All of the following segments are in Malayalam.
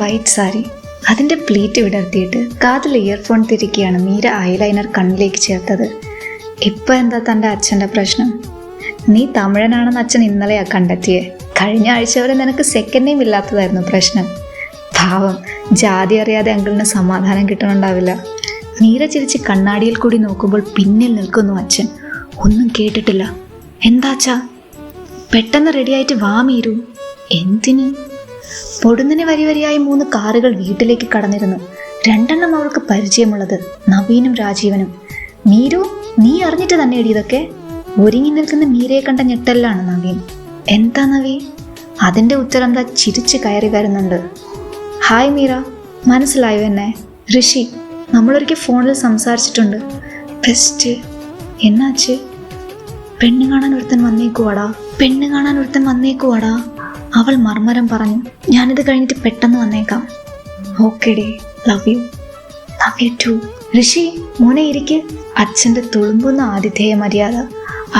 വൈറ്റ് സാരി അതിന്റെ പ്ലീറ്റ് വിടർത്തിയിട്ട് കാതിൽ ഇയർഫോൺ തിരിക്കുകയാണ് മീര ഐലൈനർ കണ്ണിലേക്ക് ചേർത്തത്. ഇപ്പം എന്താ തന്റെ അച്ഛന്റെ പ്രശ്നം? നീ തമിഴനാണെന്ന് അച്ഛൻ ഇന്നലെയാ കണ്ടെത്തിയേ. കഴിഞ്ഞ ആഴ്ച വരെ നിനക്ക് സെക്കൻഡ് നെയിം ഇല്ലാത്തതായിരുന്നു പ്രശ്നം. പാവം ജാതി അറിയാതെ അങ്കിളിന് സമാധാനം കിട്ടണുണ്ടാവില്ല. മീര ചിരിച്ച് കണ്ണാടിയിൽ കൂടി നോക്കുമ്പോൾ പിന്നിൽ നിൽക്കുന്നു അച്ഛൻ. ഒന്നും കേട്ടിട്ടില്ല. എന്താച്ചാ പെട്ടെന്ന് റെഡിയായിട്ട് വാ മീരു. എന്തിന്? പൊടുന്നിന് വരി വരിയായി മൂന്ന് കാറുകൾ വീട്ടിലേക്ക് കടന്നിരുന്നു. രണ്ടെണ്ണം അവൾക്ക് പരിചയമുള്ളത് നവീനും രാജീവനും. മീരു നീ അറിഞ്ഞിട്ട് തന്നെ ഇതൊക്കെ. ഒരുങ്ങി നിൽക്കുന്ന മീരയെ കണ്ട ഞെട്ടലാണ് നവീൻ. എന്താ നവീൻ അതിന്റെ ഉത്തരം എന്താ ചിരിച്ച് കയറി വരുന്നുണ്ട്. ഹായ് മീര മനസ്സിലായോ എന്നെ? ഋഷി നമ്മളൊരിക്കൽ ഫോണിൽ സംസാരിച്ചിട്ടുണ്ട്. ബെസ്റ്റ്. എന്നാച്ച്? പെണ്ണ് കാണാൻ ഒരുത്തൻ വന്നേക്കുവാടാ. പെണ്ണ് കാണാൻ ഒരുത്തൻ വന്നേക്കുവാടാ. അവൾ മർമ്മരം പറഞ്ഞു ഞാനിത് കഴിഞ്ഞിട്ട് പെട്ടെന്ന് വന്നേക്കാം. Okay day love you love you too Rishi മോനെ ഇരിക്ക്. അച്ഛന്റെ തുളുമ്പുന്ന ആതിഥേയ മര്യാദ.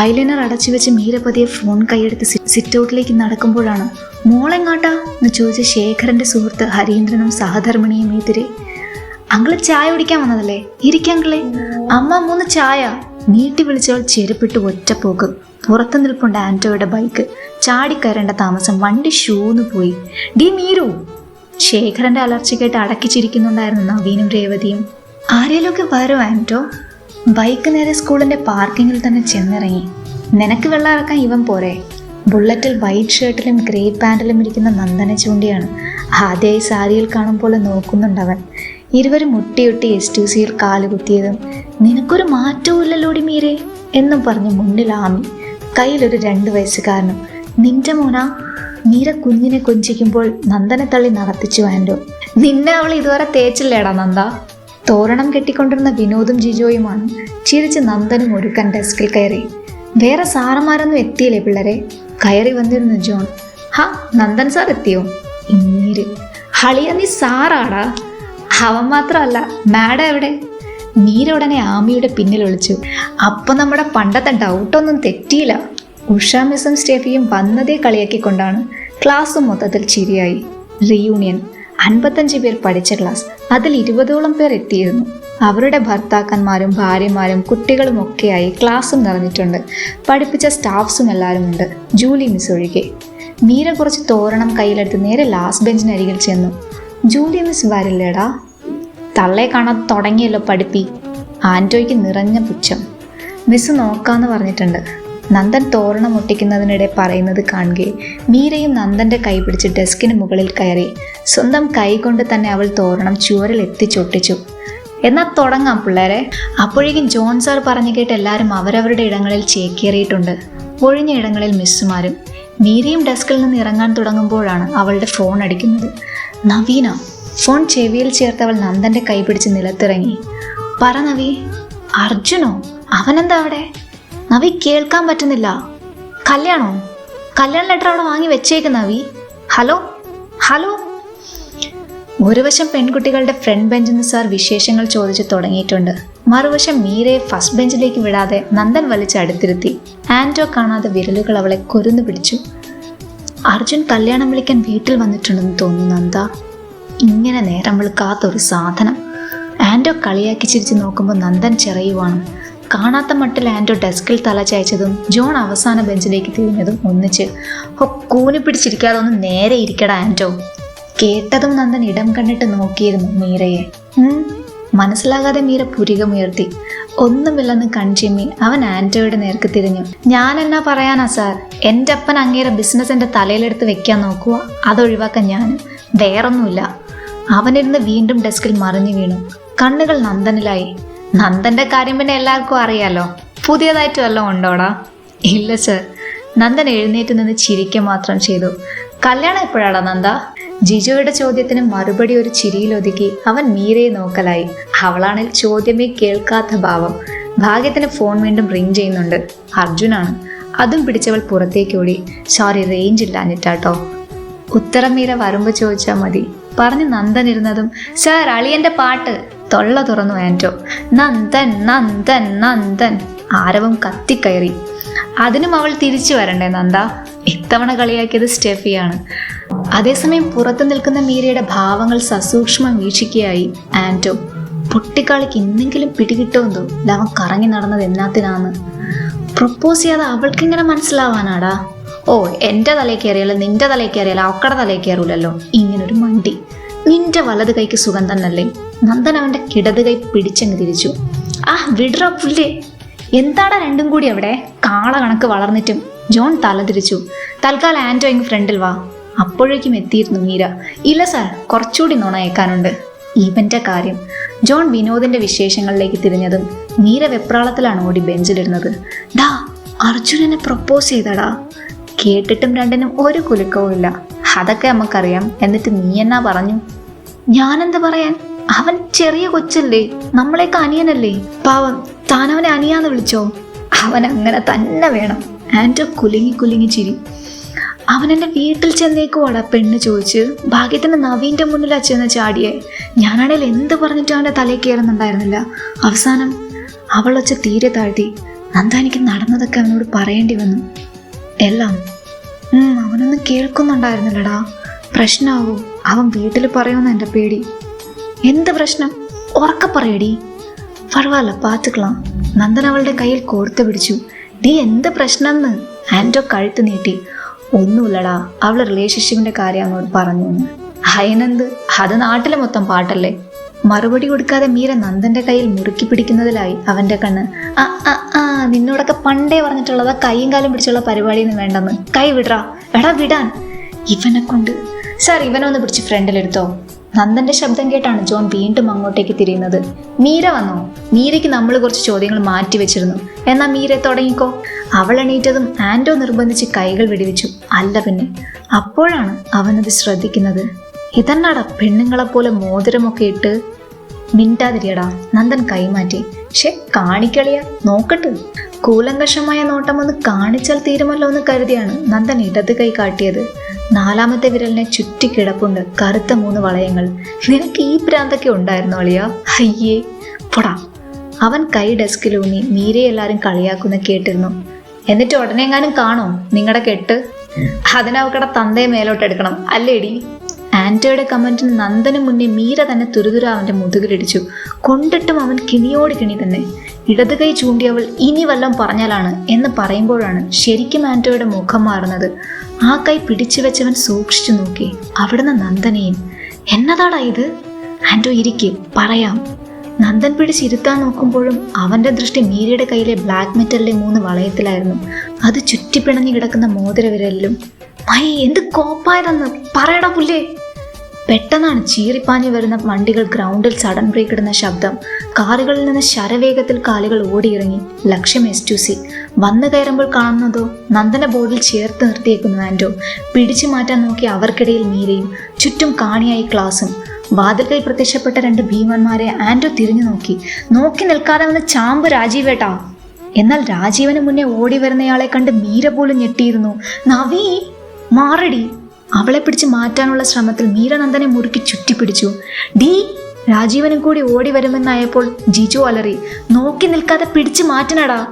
ഐലൈനർ അടച്ചു വെച്ച് മീരപതിയെ ഫോൺ കൈയെടുത്ത് സിറ്റ് ഔട്ടിലേക്ക് നടക്കുമ്പോഴാണ് മോളെങ്ങാട്ടാ എന്ന് ചോദിച്ച ശേഖരന്റെ സുഹൃത്ത് ഹരീന്ദ്രനും സഹധർമ്മിണിയും എതിരെ അങ്കിൾ ചായ കുടിക്കാൻ വന്നതല്ലേ? ഇരിക്കങ്കിളെ അമ്മ മൂന്ന് ചായ. നീട്ടി വിളിച്ചവൾ ചെരുപ്പിട്ട് ഒറ്റപ്പോക്ക് പുറത്തു നിൽപ്പുണ്ട് ആന്റോയുടെ ബൈക്ക്. ചാടിക്കയറേണ്ട താമസം വണ്ടി ഷൂന്ന് പോയി. ഡി മീരു ശേഖരന്റെ അലർച്ച കേട്ട് അടക്കി ചിരിക്കുന്നുണ്ടായിരുന്നു നവീനും രേവതിയും. ആരേലൊക്കെ വരും ആന്റോ ബൈക്ക് നേരെ സ്കൂളിന്റെ പാർക്കിങ്ങിൽ തന്നെ ചെന്നിറങ്ങി. നിനക്ക് വെള്ളം ഇറക്കാൻ ഇവൻ പോരെ? ബുള്ളറ്റിൽ വൈറ്റ് ഷർട്ടിലും ഗ്രേ പാന്റിലും ഇരിക്കുന്ന നന്ദന ചൂണ്ടിയാണ്. ആദ്യമായി സാരിയിൽ കാണുമ്പോൾ നോക്കുന്നുണ്ടവൻ ഇരുവരും മുട്ടിയൊട്ടി എസ് ടു സിയിൽ കാലുകുത്തിയതും നിനക്കൊരു മാറ്റവും ഇല്ലല്ലോടി മീരെ എന്നും പറഞ്ഞ് മുന്നിൽ ആമി കയ്യിലൊരു രണ്ട് വയസ്സുകാരനും നിന്റെ മോന മീര കുഞ്ഞിനെ കൊഞ്ചിക്കുമ്പോൾ നന്ദനെ തള്ളി നടത്തിച്ചു ആൻഡോ. നിന്നെ അവൾ ഇതുവരെ തേച്ചില്ലേടാ നന്ദ. തോരണം കെട്ടിക്കൊണ്ടിരുന്ന വിനോദും ജിജോയുമാണ് ചിരിച്ച് നന്ദനും ഒരുക്കാൻ ഡെസ്കിൽ കയറി. വേറെ സാറന്മാരൊന്നും എത്തിയില്ലേ പിള്ളേരെ? കയറി വന്നിരുന്നു ജോൺ. ഹാ നന്ദൻ സാർ എത്തിയോ? ഇന്നീര്. ഹളിയ നീ സാറാടാ. അവൻ മാത്രമല്ല മാഡം എവിടെ? നീരുടനെ ആമിയുടെ പിന്നിൽ ഒളിച്ചു. അപ്പൊ നമ്മുടെ പണ്ടത്തെ ഡൗട്ടൊന്നും തെറ്റിയില്ല. ഉഷ മിസ്സും സ്റ്റെഫിയും വന്നതേ കളിയാക്കിക്കൊണ്ടാണ് ക്ലാസ് മൊത്തത്തിൽ ചിരിയായി റീയൂണിയൻ അൻപത്തഞ്ച് പേർ പഠിച്ച ക്ലാസ് അതിൽ ഇരുപതോളം പേർ എത്തിയിരുന്നു. അവരുടെ ഭർത്താക്കന്മാരും ഭാര്യമാരും കുട്ടികളും ഒക്കെയായി ക്ലാസ്സും നിറഞ്ഞിട്ടുണ്ട്. പഠിപ്പിച്ച സ്റ്റാഫ്സും എല്ലാവരും ഉണ്ട്. ജൂലി മിസ് ഒഴികെ. മീര കുറച്ച് തോരണം കയ്യിലെടുത്ത് നേരെ ലാസ്റ്റ് ബെഞ്ചിനരികിൽ ചെന്നു. ജൂലി മിസ് വരില്ലേടാ. തള്ളയെ കാണാൻ തുടങ്ങിയല്ലോ പഠിപ്പി. ആന്റോയ്ക്ക് നിറഞ്ഞ പുച്ഛം. മിസ് നോക്കാന്ന് പറഞ്ഞിട്ടുണ്ട്. നന്ദൻ തോരണം ഒട്ടിക്കുന്നതിനിടെ പറയുന്നത് കാണുകയെ മീരയും നന്ദന്റെ കൈ പിടിച്ച് ഡെസ്കിന് മുകളിൽ കയറി. സ്വന്തം കൈ കൊണ്ട് തന്നെ അവൾ തോരണം ചുവരിൽ എത്തിച്ചൊട്ടിച്ചു. എന്നാൽ തുടങ്ങാം പിള്ളേരെ. അപ്പോഴേക്കും ജോൺ സാർ പറഞ്ഞു കേട്ട് എല്ലാവരും അവരവരുടെ ഇടങ്ങളിൽ ചേക്കേറിയിട്ടുണ്ട്. ഒഴിഞ്ഞ ഇടങ്ങളിൽ മിസ്സുമാരും. മീരയും ഡെസ്കിൽ നിന്ന് ഇറങ്ങാൻ തുടങ്ങുമ്പോഴാണ് അവളുടെ ഫോൺ അടിക്കുന്നത്. നവീന ഫോൺ ചെവിയിൽ ചേർത്തവൾ നന്ദന്റെ കൈപിടിച്ച് നിലത്തിറങ്ങി. പറ നവി അർജുനോ അവനെന്താ അവിടെ? നവി കേൾക്കാൻ പറ്റുന്നില്ല. കല്യാണോ? കല്യാണ ലെറ്റർ അവിടെ വാങ്ങി വെച്ചേക്ക് നവി. ഹലോ? ഹലോ? ഒരു വശം പെൺകുട്ടികളുടെ ഫ്രണ്ട് ബെഞ്ചിൽ നിന്ന് സാർ വിശേഷങ്ങൾ ചോദിച്ചു തുടങ്ങിയിട്ടുണ്ട്. മറുവശം മീരയെ ഫസ്റ്റ് ബെഞ്ചിലേക്ക് വിടാതെ നന്ദൻ വലിച്ച് അടുത്തിരുത്തി ആന്റോ കാണാതെ വിരലുകൾ അവളെ കൊരുന്നു പിടിച്ചു. അർജുൻ കല്യാണം വിളിക്കാൻ വീട്ടിൽ വന്നിട്ടുണ്ടെന്ന് തോന്നുന്നു നന്ദ. ഇങ്ങനെ നേരം വിളിക്കാത്തൊരു സാധനം. ആൻഡോ കളിയാക്കി ചിരിച്ച് നോക്കുമ്പോൾ നന്ദൻ ചെറിയുവാണ്. കാണാത്ത മട്ടിൽ ആൻഡോ ഡെസ്കിൽ തല ചായച്ചതും ജോൺ അവസാന ബെഞ്ചിലേക്ക് തിരിഞ്ഞതും ഒന്നിച്ച്. ഹോ കൂനി പിടിച്ചിരിക്കാതെ ഒന്ന് നേരെ ഇരിക്കടാ ആൻഡോ കേട്ടതും നന്ദൻ ഇടം കണ്ടിട്ട് നോക്കിയിരുന്നു മീരയെ. മനസ്സിലാകാതെ മീര പുരികമുയർത്തി. ഒന്നുമില്ലെന്ന് കൺചിമ്മി അവൻ ആന്റോയുടെ നേർക്ക് തിരിഞ്ഞു. ഞാൻ എന്നാ പറയാനാ സാർ? എന്റെ അപ്പൻ അങ്ങേരെ ബിസിനസ് എന്റെ തലയിലെടുത്ത് വെക്കാൻ നോക്കുക അതൊഴിവാക്കാൻ ഞാനും വേറൊന്നുമില്ല. അവനിരുന്ന് വീണ്ടും ഡെസ്കിൽ മറിഞ്ഞു വീണു. കണ്ണുകൾ നന്ദനിലായി. നന്ദന്റെ കാര്യം പിന്നെ എല്ലാവർക്കും അറിയാലോ? പുതിയതായിട്ട് വല്ലതും ഉണ്ടോടാ? ഇല്ല സർ നന്ദൻ എഴുന്നേറ്റ് നിന്ന് ചിരിക്കുക മാത്രം ചെയ്തു. കല്യാണം എപ്പോഴാടാ നന്ദ? ജിജോയുടെ ചോദ്യത്തിന് മറുപടി ഒരു ചിരിയിലൊതുക്കി അവൻ മീരയെ നോക്കലായി. അവളാണിൽ ചോദ്യമേ കേൾക്കാത്ത ഭാവം. ഭാഗ്യത്തിന് ഫോൺ വീണ്ടും റിംഗ് ചെയ്യുന്നുണ്ട്. അർജുനാണ്. അതും പിടിച്ചവൾ പുറത്തേക്ക് ഓടി. സോറി റേഞ്ച് ഇല്ലാഞ്ഞിട്ടാട്ടോ ഉത്തരം മീര വരുമ്പോ ചോദിച്ചാൽ മതി. പറഞ്ഞ് നന്ദൻ ഇരുന്നതും സാർ അളിയന്റെ പാട്ട്. തൊള്ള തുറന്നു ആന്റോ നന്ദൻ നന്ദൻ നന്ദൻ. ആരവം കത്തിക്കയറി. അതിനും അവൾ തിരിച്ചു വരണ്ടേ നന്ദ? ഇത്തവണ കളിയാക്കിയത് സ്റ്റെഫിയാണ്. അതേസമയം പുറത്തു നിൽക്കുന്ന മീരയുടെ ഭാവങ്ങൾ സസൂക്ഷ്മം വീക്ഷിക്കുകയായി ആന്റോ പൊട്ടിക്കാളിക്ക് എന്തെങ്കിലും പിടികിട്ടോന്തോ ലവൻ കറങ്ങി നടന്നത് എന്നാത്തിനാന്ന്. പ്രപ്പോസ് ചെയ്യാതെ അവൾക്കിങ്ങനെ മനസ്സിലാവാനാടാ? ഓ എന്റെ തലയിൽ കയറിയാലോ നിന്റെ തലയിൽ കയറിയാലോ അവക്കടെ തലയിൽ കയറൂലല്ലോ. ഇങ്ങനൊരു മണ്ടി. നിന്റെ വലത് കൈക്ക് സുഖം തന്നല്ലേ? നന്ദൻ അവന്റെ കിടത് കൈ പിടിച്ചങ്ങ് തിരിച്ചു. ആ വിടറ പുല്ലേ. എന്താടാ രണ്ടും കൂടി അവിടെ? കാള കണക്ക് വളർന്നിട്ടും ജോൺ തല തിരിച്ചു. തൽക്കാലം ആന്റോ ഇങ്ങ് ഫ്രണ്ടിൽ വാ. അപ്പോഴേക്കും എത്തിയിരുന്നു മീര. ഇല്ല സാർ കുറച്ചുകൂടി നുണയേക്കാനുണ്ട് ഈവന്റെ കാര്യം. ജോൺ വിനോദിന്റെ വിശേഷങ്ങളിലേക്ക് തിരിഞ്ഞതും മീര വെപ്രാളത്തിലാണ് ഓടി ബെഞ്ചിലിരുന്നത്. ഡാ അർജുനനെ പ്രപ്പോസ് ചെയ്തടാ. കേട്ടിട്ടും രണ്ടിനും ഒരു കുലുക്കവും ഇല്ല. അതൊക്കെ നമുക്കറിയാം. എന്നിട്ട് നീ എന്നാ പറഞ്ഞു? ഞാനെന്ത് പറയാൻ? അവൻ ചെറിയ കൊച്ചല്ലേ. നമ്മളെയൊക്കെ അനിയനല്ലേ. പാവം താൻ അവനെ അനിയാന്ന് വിളിച്ചോ? അവൻ അങ്ങനെ തന്നെ വേണം. ആന്റോ കുലുങ്ങി കുലുങ്ങി ചിരി. അവൻ എന്റെ വീട്ടിൽ ചെന്നേക്കുവാടാ പെണ്ണ് ചോദിച്ച്. ഭാഗ്യത്തിന് നവീന്റെ മുന്നിലാ ചെന്ന് ചാടിയെ. ഞാനാണേൽ എന്ത് പറഞ്ഞിട്ടും അവന്റെ തലയിൽ കയറുന്നുണ്ടായിരുന്നില്ല. അവസാനം അവൾ വെച്ച് തീരെ താഴ്ത്തി. നന്ദ എനിക്ക് നടന്നതൊക്കെ അവനോട് പറയേണ്ടി വന്നു. എല്ലാം. അവനൊന്നും കേൾക്കുന്നുണ്ടായിരുന്നില്ലടാ. പ്രശ്നമാവോ അവൻ വീട്ടിൽ പറയുമെന്ന് എന്റെ പേടി. എന്ത് പ്രശ്നം? ഉറക്ക പറയടി. പരവാല്ല പാത്തുക്കളാം നന്ദൻ അവളുടെ കയ്യിൽ കോർത്ത് പിടിച്ചു. നീ എന്ത് പ്രശ്നം ആന്റോ കഴുത്ത് നീട്ടി. ഒന്നുമില്ലടാ. അവളെ റിലേഷൻഷിപ്പിന്റെ കാര്യം അങ്ങോട്ട് പറഞ്ഞു ഹൈനന്ത് അത് നാട്ടിലെ മൊത്തം പാട്ടല്ലേ? മറുപടി കൊടുക്കാതെ മീര നന്ദന്റെ കയ്യിൽ മുറുക്കി പിടിക്കുന്നതിലായി അവന്റെ കണ്ണ്. ആ ആ ആ നിന്നോടൊക്കെ പണ്ടേ പറഞ്ഞിട്ടുള്ളതാ കൈയും കാലും പിടിച്ചുള്ള പരിപാടിയൊന്നും വേണ്ടെന്ന്. കൈ വിടറാ. എടാ വിടാൻ. ഇവനെ കൊണ്ട്. സാർ ഇവനെ ഒന്ന് പിടിച്ച് ഫ്രണ്ടിലെടുത്തോ നന്ദന്റെ ശബ്ദം കേട്ടാണ് ജോൺ വീണ്ടും അങ്ങോട്ടേക്ക് തിരിയുന്നത്. മീര വന്നോ? മീരയ്ക്ക് നമ്മൾ കുറച്ച് ചോദ്യങ്ങൾ മാറ്റി വെച്ചിരുന്നു. എന്നാ മീര തുടങ്ങിക്കോ? അവൾ എണീറ്റതും ആൻഡോ നിർബന്ധിച്ച് കൈകൾ വെടിവെച്ചു. അല്ല പിന്നെ അപ്പോഴാണ് അവനത് ശ്രദ്ധിക്കുന്നത്. ഇതന്നാടാ പെണ്ണുങ്ങളെപ്പോലെ മോതിരമൊക്കെ ഇട്ട് മിണ്ടാതിരിയടാ. നന്ദൻ കൈമാറ്റി. പക്ഷെ കാണിക്കളിയ. നോക്കട്ട്. കൂലങ്കഷമായ നോട്ടം ഒന്ന് കാണിച്ചാൽ തീരുമല്ലോ എന്ന് കരുതിയാണ് നന്ദൻ ഇടത് കൈ കാട്ടിയത്. നാലാമത്തെ വിരലിനെ ചുറ്റി കിടപ്പുണ്ട് കറുത്ത മൂന്ന് വളയങ്ങൾ. നിനക്ക് ഈ പ്രാന്തൊക്കെ ഉണ്ടായിരുന്നു അളിയ? അയ്യേ പൊടാ. അവൻ കൈ ഡെസ്കിലൂന്നി മീരെ എല്ലാരും കളിയാക്കുന്ന കേട്ടിരുന്നു. എന്നിട്ട് ഉടനെ എങ്ങാനും കാണോ നിങ്ങളുടെ കെട്ട്? അതിനവക്കടെ തന്തയെ മേലോട്ട് എടുക്കണം. അല്ലേടി? ആന്റോയുടെ കമന്റിന് നന്ദന് മുന്നേ മീര തന്നെ തുരുതുര അവന്റെ മുതുകിലിടിച്ചു കൊണ്ടിട്ടും അവൻ കിണിയോട് കിണി തന്നെ. ഇടത് കൈ ചൂണ്ടിയവൾ ഇനി വല്ലം പറഞ്ഞാലാണ് എന്ന് പറയുമ്പോഴാണ് ശരിക്കും ആന്റോയുടെ മുഖം മാറുന്നത്. ആ കൈ പിടിച്ചു വെച്ചവൻ സൂക്ഷിച്ചു നോക്കി. അവിടുന്ന് നന്ദനെയും എന്നതാടാ ഇത്? ആൻഡോ ഇരിക്കെ പറയാം. നന്ദൻ പിടിച്ചിരുത്താൻ നോക്കുമ്പോഴും അവന്റെ ദൃഷ്ടി മീരയുടെ കയ്യിലെ ബ്ലാക്ക് മെറ്റലിലെ മൂന്ന് വളയത്തിലായിരുന്നു. അത് ചുറ്റിപ്പിണഞ്ഞു കിടക്കുന്ന മോതിരവിരലിലും മൈ എന്ത് കോപ്പായതെന്ന് പറയടാ പുല്ലേ. പെട്ടെന്നാണ് ചീറിപ്പാഞ്ഞു വരുന്ന വണ്ടികൾ ഗ്രൗണ്ടിൽ സഡൻ ബ്രേക്ക് ഇടുന്ന ശബ്ദം. കാറുകളിൽ നിന്ന് ശരവേഗത്തിൽ കാലുകൾ ഓടിയിറങ്ങി. ലക്ഷ്യം എസ് ടു സി വന്നു കയറുമ്പോൾ കാണുന്നതോ? നന്ദന ബോർഡിൽ ചേർത്ത് നിർത്തിയേക്കുന്നു ആൻഡോ പിടിച്ചു മാറ്റാൻ നോക്കി അവർക്കിടയിൽ മീരയും ചുറ്റും കാണിയായി ക്ലാസും. വാതിൽക്കൈ പ്രത്യക്ഷപ്പെട്ട രണ്ട് ഭീമന്മാരെ ആൻഡോ തിരിഞ്ഞു നോക്കി. നോക്കി നിൽക്കാതെ വന്ന് ചാമ്പ് രാജീവേട്ടാ. എന്നാൽ രാജീവന് മുന്നേ ഓടി വരുന്നയാളെ കണ്ട് മീര പോലും ഞെട്ടിയിരുന്നു. നവീ മാറടി. അവളെ പിടിച്ച് മാറ്റാനുള്ള ശ്രമത്തിൽ മീരനന്ദനെ മുറുക്കി ചുറ്റിപ്പിടിച്ചു. ഡീ രാജീവനും കൂടി ഓടി വരുമെന്നായപ്പോൾ ജിജു അലറി നോക്കി നിൽക്കാതെ പിടിച്ചു മാറ്റണടാ.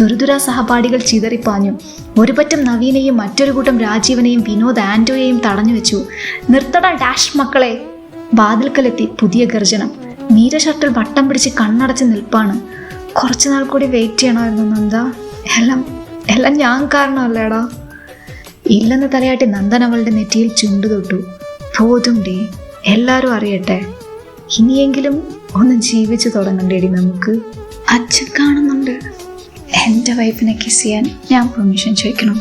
തുരുതുര സഹപാഠികൾ ചിതറിപ്പാഞ്ഞു ഒരു പറ്റം നവീനെയും മറ്റൊരു കൂട്ടം രാജീവനെയും വിനോദ് ആൻഡോയെയും തടഞ്ഞു വെച്ചു. നിർത്തടാ ഡാഷ് മക്കളെ. വാതിൽക്കലെത്തി പുതിയ ഗർജനം. മീര ഷർട്ടിൽ വട്ടം പിടിച്ച് കണ്ണടച്ച് നിൽപ്പാണ്. കുറച്ചുനാൾ കൂടി വെയിറ്റ് ചെയ്യണമായിരുന്നു നന്ദ. എല്ലാം എല്ലാം ഞാൻ കാരണമല്ലേടാ. ഇല്ലെന്ന് തലയാട്ടി നന്ദൻ അവളുടെ നെറ്റിയിൽ ചുണ്ടു തൊട്ടു. പോതും ഡേ എല്ലാവരും അറിയട്ടെ. ഇനിയെങ്കിലും ഒന്ന് ജീവിച്ചു തുടങ്ങണ്ടേടി നമുക്ക്. അച്ഛൻ കാണുന്നുണ്ട്. എന്റെ വൈഫിനെ കിസ് ചെയ്യാൻ ഞാൻ പെർമിഷൻ ചോദിക്കണം.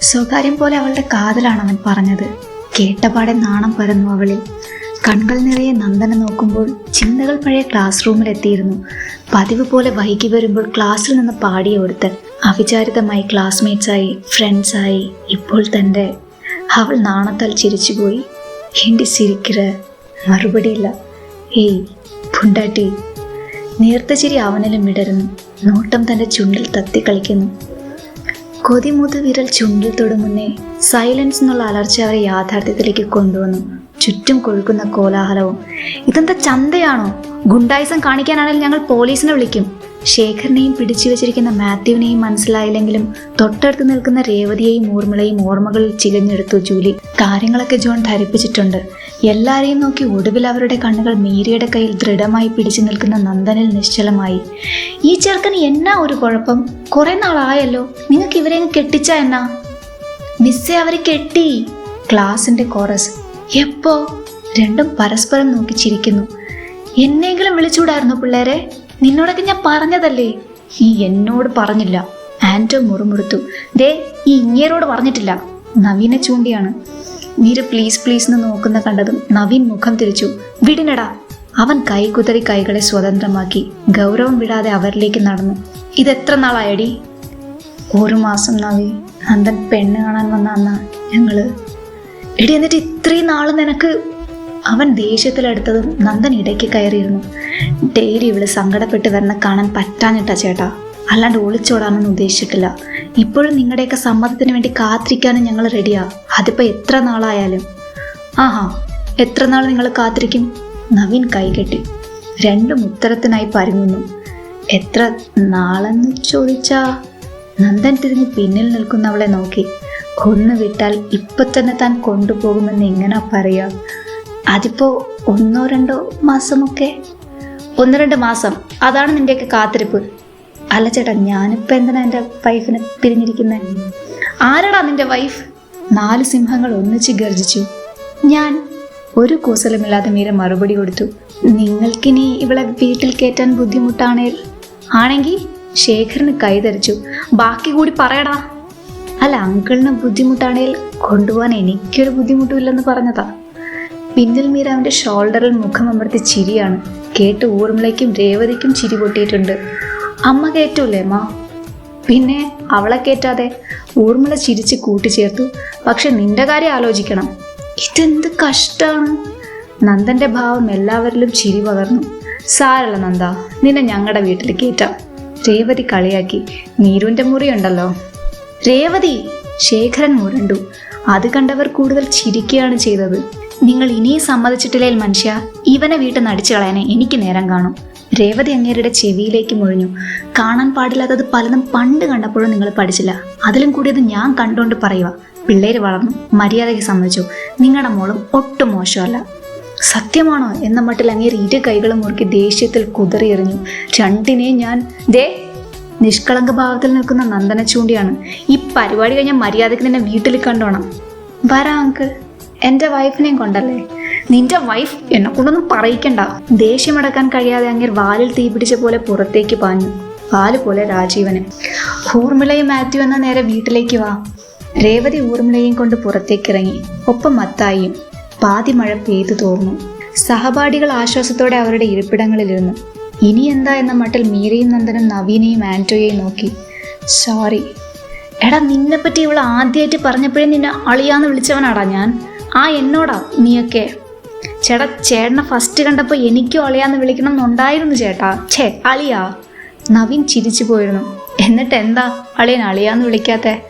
സ്വകാര്യം പോലെ അവളുടെ കാതലാണ് അവൻ പറഞ്ഞത് കേട്ടപാടെ നാണം പരന്നു അവളിൽ. കണ്ണുകൾ നിറയെ നന്ദനെ നോക്കുമ്പോൾ ചിന്തകൾ പഴയ ക്ലാസ് റൂമിലെത്തിയിരുന്നു പതിവ് പോലെ വൈകി വരുമ്പോൾ ക്ലാസ്സിൽ നിന്ന് പാടിയ ഒരുത്തൻ. അവിചാരിതമായി ക്ലാസ്മേറ്റ്സായി ഫ്രണ്ട്സായി ഇപ്പോൾ തന്റെ അവൾ നാണത്താൽ ചിരിച്ചുപോയി. എന്റെ ചിരിക്കര മറുപടിയില്ല. ഏയ് പുണ്ടാട്ടി നേർത്ത ചിരി അവനിലും വിടരുന്നു നോട്ടം തന്റെ ചുണ്ടിൽ തത്തി കളിക്കുന്നു. കൊതിമുത് വിരൽ ചുണ്ടിൽ തൊടു മുന്നേ സൈലൻസ് എന്നുള്ള അലർച്ച അവരെ യാഥാർത്ഥ്യത്തിലേക്ക് കൊണ്ടുവന്നു. ചുറ്റും കൊഴുക്കുന്ന കോലാഹലവും. ഇതെന്താ ചന്തയാണോ? ഗുണ്ടായിസം കാണിക്കാനാണെങ്കിൽ ഞങ്ങൾ പോലീസിനെ വിളിക്കും. ശേഖരനെയും പിടിച്ചു വെച്ചിരിക്കുന്ന മാത്യുവിനെയും മനസ്സിലായില്ലെങ്കിലും തൊട്ടടുത്ത് നിൽക്കുന്ന രേവതിയെയും ഊർമിളയും ഓർമ്മകളിൽ ചികഞ്ഞെടുത്തു ജൂലി. കാര്യങ്ങളൊക്കെ ജോൺ ധരിപ്പിച്ചിട്ടുണ്ട്. എല്ലാരെയും നോക്കി ഒടുവിൽ അവരുടെ കണ്ണുകൾ മീരയുടെ കയ്യിൽ ദൃഢമായി പിടിച്ചു നിൽക്കുന്ന നന്ദനിൽ നിശ്ചലമായി. ഈ ചെറുക്കന് എന്നാ ഒരു കുഴപ്പം? കുറെ നാളായല്ലോ. നിങ്ങൾക്ക് ഇവരെ കെട്ടിച്ച എന്നാ? മിസ്സേ അവരെ കെട്ടി. ക്ലാസിന്റെ കോറസ്. എപ്പോ? രണ്ടും പരസ്പരം നോക്കി ചിരിക്കുന്നു. എന്നെങ്കിലും വിളിച്ചുകൂടായിരുന്നു പിള്ളേരെ? നിന്നോടൊക്കെ ഞാൻ പറഞ്ഞതല്ലേ? ഈ എന്നോട് പറഞ്ഞില്ല. ആന്റോ മുറുമുറുത്തു. ദേ ഈ ഇങ്ങേരോട് പറഞ്ഞിട്ടില്ല. നവീനെ ചൂണ്ടിയാണ്. നീര് പ്ലീസ് പ്ലീസ് എന്ന് നോക്കുന്ന കണ്ടതും നവീൻ മുഖം തിരിച്ചു. വിടിനടാ. അവൻ കൈകുതറി കൈകളെ സ്വതന്ത്രമാക്കി. ഗൗരവം വിടാതെ അവരിലേക്ക് നടന്നു. ഇതെത്ര നാളായടി? ഒരു മാസം നവി. നന്ദൻ പെണ്ണ് കാണാൻ വന്ന അന്നാ ഞങ്ങൾ. എടി എന്നിട്ട് ഇത്രയും നാളും നിനക്ക് അവൻ ദേഷ്യത്തിലെടുത്തതും നന്ദൻ ഇടയ്ക്ക് കയറിയിരുന്നു. ഡെയിലി ഇവൾ സങ്കടപ്പെട്ട് വരണ കാണാൻ പറ്റാഞ്ഞിട്ടാ ചേട്ടാ. അല്ലാണ്ട് ഒളിച്ചോടാനൊന്നും ഉദ്ദേശിച്ചിട്ടില്ല. ഇപ്പോഴും നിങ്ങളുടെയൊക്കെ സമ്മതത്തിന് വേണ്ടി കാത്തിരിക്കാനും ഞങ്ങൾ റെഡിയാ അതിപ്പോ എത്ര നാളായാലും. ആഹാ എത്ര നാൾ നിങ്ങൾ കാത്തിരിക്കും? നവീൻ കൈകെട്ടി രണ്ടും ഉത്തരത്തിനായി പരുങ്ങുന്നു. എത്ര നാളെന്ന് ചോദിച്ചാ? നന്ദൻ തിരിഞ്ഞ് പിന്നിൽ നിൽക്കുന്നവളെ നോക്കി. കൊന്നു വിട്ടാൽ ഇപ്പൊ തന്നെ താൻ കൊണ്ടുപോകുമെന്ന് എങ്ങനെ പറയാ? അതിപ്പോ ഒന്നോ രണ്ടോ മാസമൊക്കെ? ഒന്ന് രണ്ട് മാസം. അതാണ് നിന്റെയൊക്കെ കാത്തിരിപ്പ്. അല്ല ചേട്ടാ ഞാനിപ്പോ എന്തിനാ എന്റെ വൈഫിനെ പിരിഞ്ഞിരിക്കുന്നത് ആരാടാ നിന്റെ വൈഫ് നാല് സിംഹങ്ങൾ ഒന്നിച്ച് ഗർജിച്ചു. ഞാൻ ഒരു കൂസലമില്ലാതെ മീര മറുപടി കൊടുത്തു. നിങ്ങൾക്കിനി ഇവളെ വീട്ടിൽ കയറ്റാൻ ബുദ്ധിമുട്ടാണേൽ ആണെങ്കിൽ ശേഖരന് കൈതരിച്ചു ബാക്കി കൂടി പറയടാ. അല്ല അങ്കിളിന് ബുദ്ധിമുട്ടാണേൽ കൊണ്ടുപോകാൻ എനിക്കൊരു ബുദ്ധിമുട്ടുമില്ലെന്ന് പറഞ്ഞതാ. പിന്നിൽ മീരാവിന്റെ ഷോൾഡറിൽ മുഖം അമർത്തി ചിരിയാണ്. കേട്ട് ഊർമിളയ്ക്കും രേവതിക്കും ചിരി പൊട്ടിയിട്ടുണ്ട്. അമ്മ കയറ്റൂലേ അമ്മ? പിന്നെ അവളെ കേറ്റാതെ ഊർമിള ചിരിച്ച് കൂട്ടിച്ചേർത്തു. പക്ഷെ നിന്റെ കാര്യം ആലോചിക്കണം. ഇതെന്ത് കഷ്ടമാണ് നന്ദന്റെ ഭാവം എല്ലാവരിലും ചിരി പകർന്നു. സാരല്ല നന്ദ നിന്നെ ഞങ്ങളുടെ വീട്ടിൽ കയറ്റാം രേവതി കളിയാക്കി. നീരുവിന്റെ മുറിയുണ്ടല്ലോ രേവതി ശേഖരൻ മുരണ്ടു. അത് കണ്ടവർ കൂടുതൽ ചിരിക്കുകയാണ് ചെയ്തത്. നിങ്ങൾ ഇനിയും സമ്മതിച്ചിട്ടില്ലേൽ മനുഷ്യ? ഇവനെ വീട്ടിൽ നടിച്ചു കളയാനെ എനിക്ക് നേരം കാണും. രേവതി അങ്ങേരുടെ ചെവിയിലേക്ക് മുഴിഞ്ഞു. കാണാൻ പാടില്ലാത്തത് പലതും പണ്ട് കണ്ടപ്പോഴും നിങ്ങൾ പഠിച്ചില്ല. അതിലും കൂടിയത് ഞാൻ കണ്ടുകൊണ്ട് പറയുക. പിള്ളേര് വളർന്നു. മര്യാദയ്ക്ക് സമ്മതിച്ചു. നിങ്ങളുടെ മോളും ഒട്ടും മോശമല്ല. സത്യമാണോ? എന്ന മട്ടിൽ അങ്ങേര് ഇരു കൈകളും മുറുക്കി ദേഷ്യത്തിൽ കുതറിയെറിഞ്ഞു. രണ്ടിനെയും ഞാൻ ദേ നിഷ്കളങ്ക ഭാവത്തിൽ നിൽക്കുന്ന നന്ദന ചൂണ്ടിയാണ് ഈ പരിപാടി കഴിഞ്ഞാൽ മര്യാദയ്ക്ക് നിന്നെ വീട്ടിൽ കണ്ടോണം. വരാ അങ്കിൾ. എന്റെ വൈഫിനെയും കൊണ്ടല്ലേ? നിന്റെ വൈഫ് എന്നെ കൊണ്ടൊന്നും പറയിക്കണ്ട. ദേഷ്യമടക്കാൻ കഴിയാതെ അങ്ങേർ വാലിൽ തീ പിടിച്ച പോലെ പുറത്തേക്ക് പാഞ്ഞു. വാൽ പോലെ രാജീവന്. ഊർമിളയും മാത്യു എന്ന നേരെ വീട്ടിലേക്ക് വാ. രേവതി ഊർമിളയും കൊണ്ട് പുറത്തേക്കിറങ്ങി. ഒപ്പം മത്തായിയും പാതി മഴ പെയ്തു തോർന്നു. സഹപാഠികൾ ആശ്വാസത്തോടെ അവരുടെ ഇരിപ്പിടങ്ങളിലിരുന്നു. ഇനി എന്താ എന്ന മട്ടിൽ മീരയും നന്ദനും നവീനെയും ആന്റോയെയും നോക്കി. സോറി. എടാ നിന്നെപ്പറ്റി ഇവൾ ആദ്യമായിട്ട് പറഞ്ഞപ്പോഴേ നിന്നെ അളിയാന്ന് വിളിച്ചവനാടാ ഞാൻ. ആ എന്നോടാ നീയൊക്കെ. ചേട്ടാ ചേട്ടനെ ഫസ്റ്റ് കണ്ടപ്പോൾ എനിക്കും അളിയാന്ന് വിളിക്കണം എന്നുണ്ടായിരുന്നു ചേട്ടാ. ഛേ അളിയാ നവീൻ ചിരിച്ചു പോയിരുന്നു. എന്നിട്ട് എന്താ അളിയൻ അളിയാന്ന് വിളിക്കാത്തെ?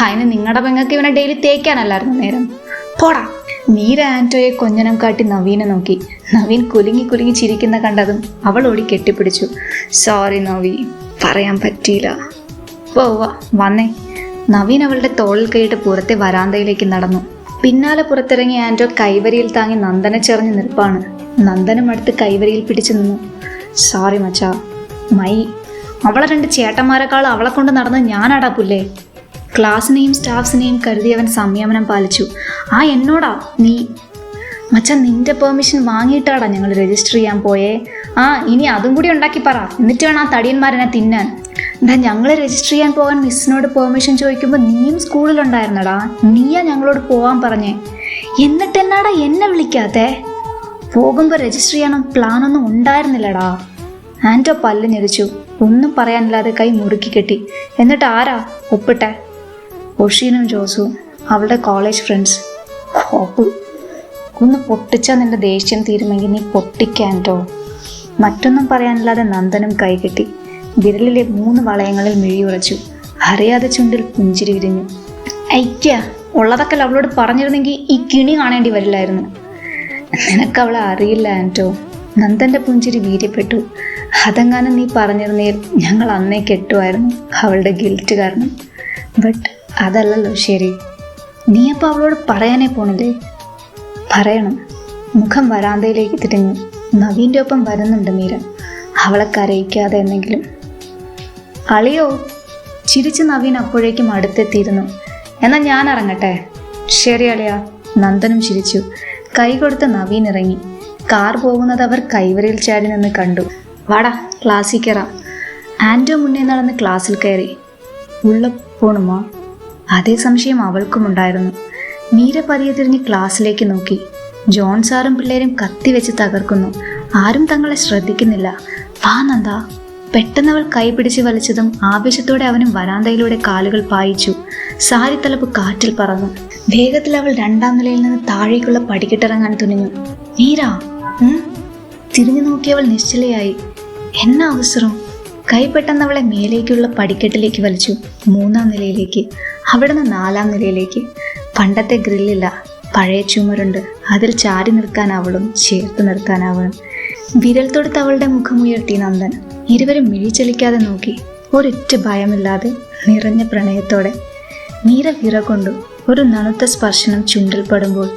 അതിന് നിങ്ങളുടെ പെങ്ങൾക്ക് ഇവനെ ഡെയിലി തേക്കാനല്ലായിരുന്നു നേരം. പോടാ. നീര ആന്റോയെ കൊഞ്ഞനം കാട്ടി നവീനെ നോക്കി. നവീൻ കുലുങ്ങി കുലുങ്ങി ചിരിക്കുന്ന കണ്ടതും അവൾ ഓടി കെട്ടിപ്പിടിച്ചു. സോറി നവി. പറയാൻ പറ്റിയില്ല. വാ വന്നേ. നവീൻ അവളുടെ തോളിൽ കൈയിട്ട് പുറത്തെ വരാന്തയിലേക്ക് നടന്നു. പിന്നാലെ പുറത്തിറങ്ങിയ ആൻഡ്രോ കൈവരിയിൽ താങ്ങി നന്ദനെ ചെറിഞ്ഞ് നിൽപ്പാണ്. നന്ദനും അടുത്ത് കൈവരിയിൽ പിടിച്ചു നിന്നു. സോറി മച്ചാ. മൈ അവളെ രണ്ട് ചേട്ടന്മാരെക്കാൾ അവളെ കൊണ്ട് നടന്നത് ഞാനാടാ പുല്ലേ? ക്ലാസ്സിനെയും സ്റ്റാഫ്സിനെയും കരുതി അവൻ സംയമനം പാലിച്ചു. ആ എന്നോടാ? നീ മച്ച നിന്റെ പെർമിഷൻ വാങ്ങിയിട്ടാടാ ഞങ്ങൾ രജിസ്റ്റർ ചെയ്യാൻ പോയേ? ആ ഇനി അതും കൂടി ഉണ്ടാക്കി പറ. എന്നിട്ട് വേണം ആ തടിയന്മാരെന്നെ തിന്നാൻ. എന്താ ഞങ്ങൾ രജിസ്റ്റർ ചെയ്യാൻ പോകാൻ മിസ്സിനോട് പെർമിഷൻ ചോദിക്കുമ്പോൾ നീയും സ്കൂളിലുണ്ടായിരുന്നടാ. നീയാ ഞങ്ങളോട് പോവാൻ പറഞ്ഞേ. എന്നിട്ട് എന്നാടാ എന്നെ വിളിക്കാത്തെ? പോകുമ്പോൾ രജിസ്റ്റർ ചെയ്യാനും പ്ലാനൊന്നും ഉണ്ടായിരുന്നില്ലടാ. ആന്റോ പല്ല് ഞെരിച്ചു. ഒന്നും പറയാനില്ലാതെ കൈ മുറുക്കി കെട്ടി. എന്നിട്ട് ആരാ? ഒപ്പിട്ടെ. ഒഷീനും ജോസും അവളുടെ കോളേജ് ഫ്രണ്ട്സ് ഹോപ്പ് ഒന്ന് പൊട്ടിച്ചാൽ നിന്റെ ദേഷ്യം തീരുമെങ്കിൽ നീ പൊട്ടിക്കാന്റോ മറ്റൊന്നും പറയാനില്ലാതെ നന്ദനും കൈകെട്ടി വിരലിലെ മൂന്ന് വളയങ്ങളിൽ മിഴിയുറച്ചു. അറിയാതെ ചുണ്ടിൽ പുഞ്ചിരി വിരിഞ്ഞു. ഐക്യ ഉള്ളതൊക്കെ അവളോട് പറഞ്ഞിരുന്നെങ്കിൽ ഈ കിണി കാണേണ്ടി വരില്ലായിരുന്നു. നിനക്ക് അവളെ അറിയില്ല ആന്റോ നന്ദന്റെ പുഞ്ചിരി വീര്യപ്പെട്ടു. അതെങ്ങാനും നീ പറഞ്ഞിരുന്നേൽ ഞങ്ങൾ അന്നേ കെട്ടുമായിരുന്നു അവളുടെ ഗിൽറ്റ് കാരണം. ബട്ട് അതല്ലല്ലോ ശരി. നീ അപ്പോൾ അവളോട് പറയാനേ പോണില്ലേ? പറയണം. മുഖം വരാന്തയിലേക്ക് തിരിഞ്ഞു. നവീന്റെ ഒപ്പം വരുന്നുണ്ട് മീര. അവളെ കരയിക്കാതെ എന്തെങ്കിലും അളിയോ ചിരിച്ച് നവീൻ അപ്പോഴേക്കും അടുത്തെത്തിയിരുന്നു. എന്നാൽ ഞാൻ ഇറങ്ങട്ടെ? ശരി അളിയ നന്ദനും ചിരിച്ചു. കൈ കൊടുത്ത് നവീൻ ഇറങ്ങി. കാർ പോകുന്നത് അവർ കൈവരയിൽ ചാടി നിന്ന് കണ്ടു. വാടാ ക്ലാസ്സിൽ കയറാം ആന്റോ മുന്നേ നടന്ന് ക്ലാസ്സിൽ കയറി ഉള്ള പോണുമോ അതേ സംശയം അവൾക്കും ഉണ്ടായിരുന്നു. മീര പതിയെ തിരിഞ്ഞ് ക്ലാസ്സിലേക്ക് നോക്കി. ജോൺ സാറും പിള്ളേരും കത്തിവെച്ച് തകർക്കുന്നു. ആരും തങ്ങളെ ശ്രദ്ധിക്കുന്നില്ല. വാ നന്ദ. പെട്ടെന്ന് അവൾ കൈ പിടിച്ച് വലിച്ചതും ആവേശത്തോടെ അവനും വരാന്തയിലൂടെ കാലുകൾ പായിച്ചു. സാരി തലപ്പ് കാറ്റിൽ പറന്നു. വേഗത്തിൽ അവൾ രണ്ടാം നിലയിൽ നിന്ന് താഴേക്കുള്ള പടിക്കെട്ടിറങ്ങാൻ തുനിഞ്ഞു. നീരാ? തിരിഞ്ഞു നോക്കിയവൾ നിശ്ചലയായി. എന്നാ അവസരം? കൈ പെട്ടെന്ന് അവളെ മേലേക്കുള്ള പടിക്കെട്ടിലേക്ക് വലിച്ചു. മൂന്നാം നിലയിലേക്ക്. അവിടെ നിന്ന് നാലാം നിലയിലേക്ക്. പണ്ടത്തെ ഗ്രില്ലില്ല പഴയ ചുമരുണ്ട്. അതിൽ ചാരി നിർത്താനാവളും ചേർത്ത് നിർത്താനാവളും വിരൽ തൊടുത്ത് അവളുടെ മുഖമുയർത്തി നന്ദൻ. ഇരുവരും മിഴിച്ചലിക്കാതെ നോക്കി ഒരൊറ്റ ഭയമില്ലാതെ നിറഞ്ഞ പ്രണയത്തോടെ നീര വിറ കൊണ്ടു ഒരു നണുത്ത സ്പർശനം ചുണ്ടിൽ പെടുമ്പോൾ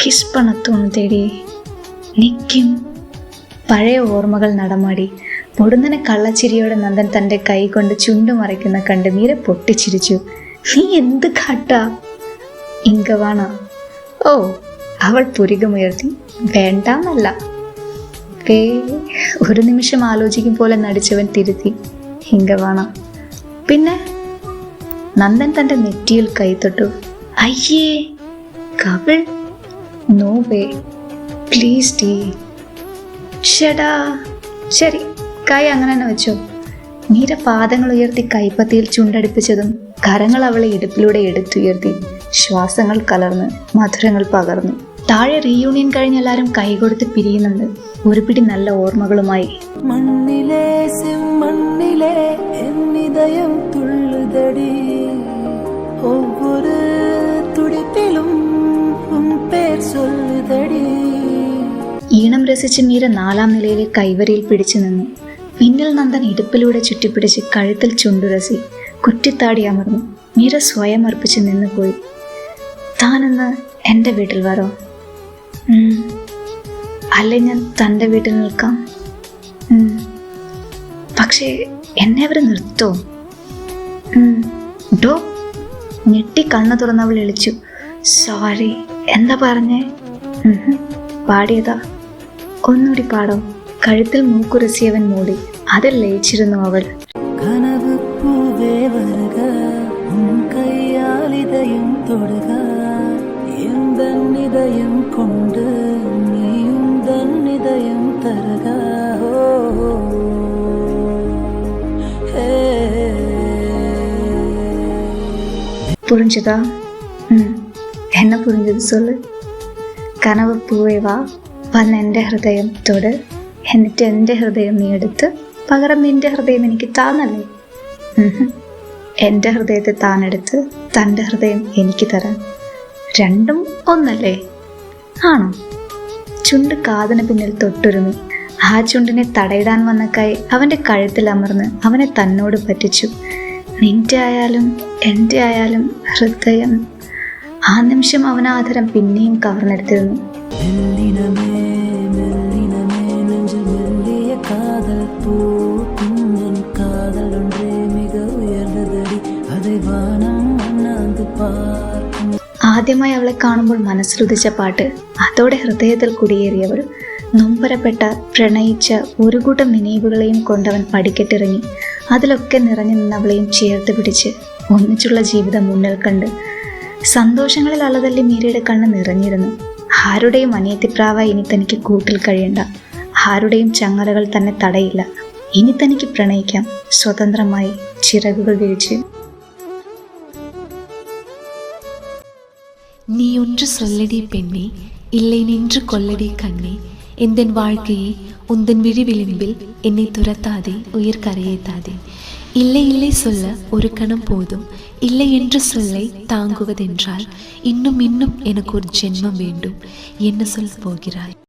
കിസ് പണത്തോണു തേടി നിൽക്കും പഴയ ഓർമ്മകൾ നടമാടി. പൊടുന്നനെ കള്ളച്ചിരിയോടെ നന്ദൻ തന്റെ കൈ കൊണ്ട് ചുണ്ടു മറയ്ക്കുന്ന കണ്ട് മീര പൊട്ടിച്ചിരിച്ചു. നീ എന്ത് കാട്ടാ? ഇങ്കവാണ. ഓ അവൾ പുരികമുയർത്തി. വേണ്ടാന്നല്ല. വേ ഒരു നിമിഷം ആലോചിക്കും പോലെ നടിച്ചവൻ തിരുത്തി. ഇങ്കവാണ പിന്നെ നന്ദൻ തന്റെ നെറ്റിയിൽ കൈത്തൊട്ടു അയ്യേ കവിൾ നോ വേ പ്ലീസ് ടീ. ഷടാ ശരി കൈ അങ്ങനെ തന്നെ വെച്ചോ. നീര പാദങ്ങൾ ഉയർത്തി കൈപ്പത്തിയിൽ ചുണ്ടടിപ്പിച്ചതും കരങ്ങൾ അവളെ ഇടുപ്പിലൂടെ എടുത്തുയർത്തി ശ്വാസങ്ങൾ കലർന്ന് മധുരങ്ങൾ പകർന്നു. താഴെ റീയൂണിയൻ കഴിഞ്ഞ് എല്ലാവരും കൈകൊടുത്ത് പിരിയുന്നുണ്ട്. ഒരു പിടി നല്ല ഓർമ്മകളുമായി. ഈണം രസിച്ച് മീര നാലാം നിലയിലെ കൈവരിയിൽ പിടിച്ചു നിന്നു. പിന്നിൽ നന്ദൻ ഇടുപ്പിലൂടെ ചുറ്റിപ്പിടിച്ച് കഴുത്തിൽ ചുണ്ടുരസി കുറ്റിത്താടി അമർന്നു. മീര സ്വയം അർപ്പിച്ച് നിന്നു പോയി താനെന്ന് എന്റെ വീട്ടിൽ വരോ? അല്ലെ ഞാൻ തന്റെ വീട്ടിൽ നിൽക്കാം? പക്ഷേ എന്നെ അവർ നിർത്തോ? ഡോ ഞെട്ടി കണ്ണു തുറന്നവൾ എളിച്ചു. സോറി എന്താ പറഞ്ഞേ? പാടിയതാ. ഒന്നുകൂടി പാടോ? കഴുത്തിൽ മൂക്കുരസിയവൻ മൂടി. അതിൽ ലയിച്ചിരുന്നു അവൾ. കനവ് പൂവേ വരുക കൈയാലിതയും തൊടുക. இதயம் தொடுக எந்த இதயம் கொண்டு நீயும் தன் இதயம் தருக ஓ, ஹே. புரிஞ்சுதா ம் என்ன புரிஞ்சது சொல்லு കനവ് പൂവേ വാ വന്ന് എൻ്റെ ഹൃദയം തൊട് എന്നിട്ട് എൻ്റെ ഹൃദയം നീ എടുത്ത് പകരം നിന്റെ ഹൃദയം എനിക്ക് താന്നല്ലേ ഉഹും. എൻ്റെ ഹൃദയത്തെ താനെടുത്ത് തൻ്റെ ഹൃദയം എനിക്ക് തരാൻ രണ്ടും ഒന്നല്ലേ? ആണോ? ചുണ്ട് കാതിന് പിന്നിൽ തൊട്ടൊരുങ്ങി. ആ ചുണ്ടിനെ തടയിടാൻ വന്ന കൈ അവന്റെ കഴുത്തിൽ അമർന്ന് അവനെ തന്നോട് പറ്റിച്ചു. നിന്റെ ആയാലും എന്റെ ആയാലും ഹൃദയം. ആ നിമിഷം അവൻ ആധാരം പിന്നെയും കവർന്നെടുത്തിരുന്നു. കാതൽ കാതലുണ്ട്. ആദ്യമായി അവളെ കാണുമ്പോൾ മനസ്സിലുദിച്ച പാട്ട്. അതോടെ ഹൃദയത്തിൽ കുടിയേറിയവൾ. നൊമ്പരപ്പെട്ട പ്രണയിച്ച ഒരു കൂട്ടം നിனைവുകളെയും കൊണ്ടവൻ പടിക്കെട്ടിറങ്ങി. അതിലൊക്കെ നിറഞ്ഞു നിന്നവളെയും ചേർത്ത് പിടിച്ച് ഒന്നിച്ചുള്ള ജീവിതം മുന്നിൽ കണ്ട് സന്തോഷങ്ങളിൽ അലതല്ലി മീരയുടെ കണ്ണ് നിറഞ്ഞിരുന്നു. ആരുടെയും അനിയത്തിപ്രാവ ഇനി തനിക്ക് കൂട്ടിൽ കഴിയണ്ട. ആരുടെയും ചങ്ങലകൾ തന്നെ തടയില്ല. ഇനി തനിക്ക് പ്രണയിക്കാം. സ്വതന്ത്രമായി ചിറകുകൾ വീഴ്ച நீ ஒன்று சொல்லடி பெண்ணே இல்லை நின்று கொல்லடி கண்ணே. எந்தன் வாழ்க்கையை உந்தன் விழி விளிம்பில் என்னை துரத்தாதே உயிர் கரையேத்தாதே. இல்லை இல்லை சொல்ல ஒரு கணம் போதும். இல்லை என்று சொல்லை தாங்குவதென்றால் இன்னும் இன்னும் எனக்கு ஒரு ஜென்மம் வேண்டும். என்ன சொல்ல போகிறாய்?